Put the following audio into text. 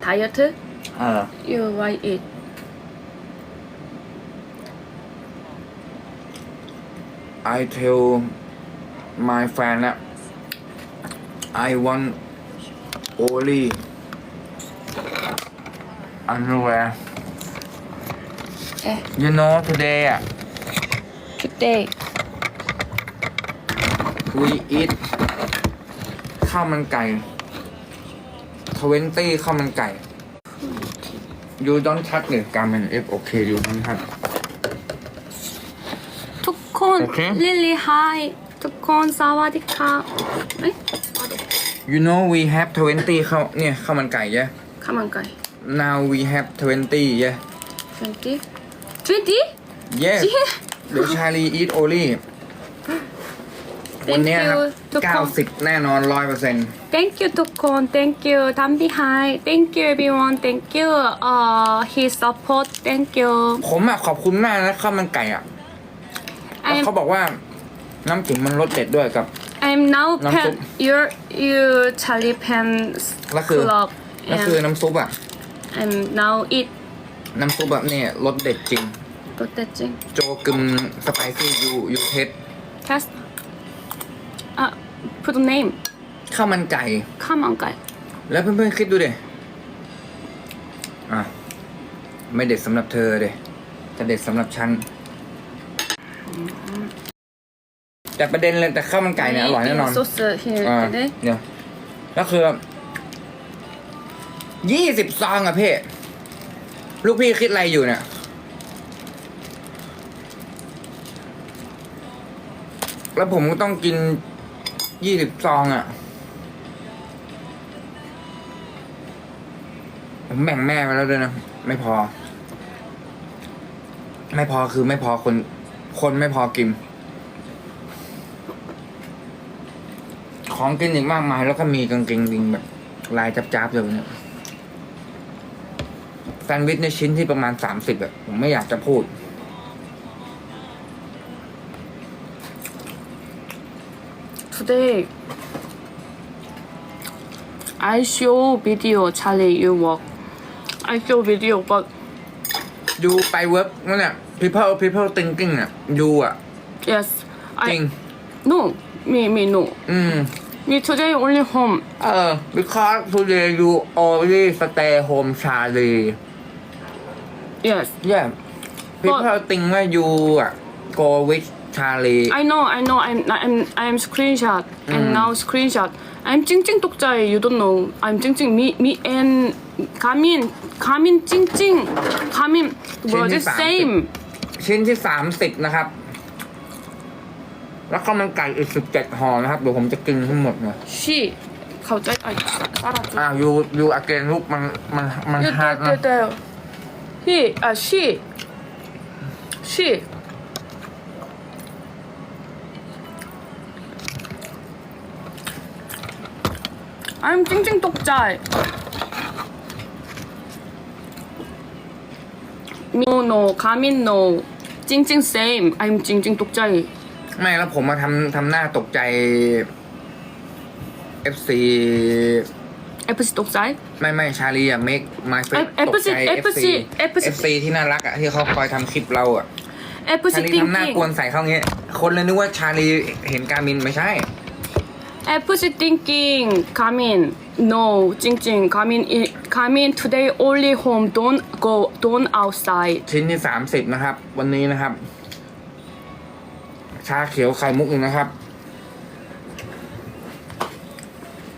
Tired? Ah. You're it. I tell my friend that I want only underwear. Okay. Eh. You know today Today, we eat ข้าวมันไก่ ทเวนตี้ข้าวมันไก่ you don't touch the garment if okay you don't touch ทุกคน Okay. ลิลลี่ไฮทุกคนสวัสดีค่ะเอ้ย you know we have 20ข้าวเนี่ยข้าวมันไก่ yeah ข้าวมันไก่ now we have 20 yeah 20 20 yes เดี๋ยวชาลี eat only วันนี้ครับเก้าสิบแน่นอนร้อยเปอร์เซนต์ thank you ทุกคน thank you ทำพี่ไฮ thank you everyone thank you uh his support thank you ผมอะขอบคุณมากนะข้าวมันไก่อะเขาบอกว่าน้ำจิ้มมันรสเด็ดด้วยกับ I'm now pen your you chili pen club ก็คือน้ำซุปอะ I'm now eat น้ำซุปแบบนี้รสเด็ดจริงรสเด็ดจริง โจกึมสไปซี่ยูยูเทส test put the name ข้าวมันไก่ ข้าวมันไก่ แล้วเพื่อนๆคิดดูเด็อะ ไม่เด็ดสำหรับเธอเด็แต่เด็ดสำหรับฉัน แต่ประเด็นเลยแต่ข้าวมันไก่เนี่ยอร่อยแน่นอนซุสเเนี่ยแล้วคือยี่สิบซองอะเพ่ลูกพี่คิดอะไรอยู่เนี่ยแล้วผมก็ต้องกิน ยี่สิบซองอะผมแบ่งแม่ไปแล้วด้วยนะ ไม่พอ ไม่พอคือไม่พอคน คนไม่พอกิน ของกินอีกมากมาย แล้วก็มีกางเกงดิงแบบ ลายจับๆเลยเนี่ยแซนด์วิชในชิ้นที่ประมาณสามสิบอะผมไม่อยากจะพูด Today, I show video. Charlie, you work. I show video, but ดูไปเวิร์กนั่นแหละ people people thinking อะดูอะ yes, จริง I no me me no อืม me today only home. เออ because today you already stay home Charlie Yes, yeah people think ว่า you อะ go with Charlie I know, I know. I'm I'm I'm screenshot and now screenshot. I'm 찡찡 독자에 you don't know. I'm 찡찡 me me and 가민 가민 찡찡 가민 뭐지 재밌다. same. ชิ้นที่สามสิบนะครับ แล้วก็มันไก่อีกสิบเจ็ดห่อนะครับ เดี๋ยวผมจะกินทั้งหมดเลย she 갑자기 아 따라줘. อ่า you you again ลูกมันมันมันฮาร์ดนะ 네, he 아 she she I'm จริงๆตกใจมิโนคามินโนจริงๆ same I'm จริงๆตกใจ ไม่แล้วผมมาทำทำหน้าตกใจ FC เอฟซีตกใจ ไม่ไม่ชาลีอะเมกมาเฟตตกใจ FC FC ที่น่ารักอะที่เขาคอยทำคลิปเราอะชาลีทำหน้ากวนใส่เขาเงี้ยคนเลยนึกว่าชาลีเห็นการมินไม่ใช่ I was thinking come in No, Jing Jing, come in, come in today only home. Don't go, don't outside. ชิ้นที่สามสิบนะครับ วันนี้นะครับ ชาเขียวไข่มุกหนึ่งนะครับ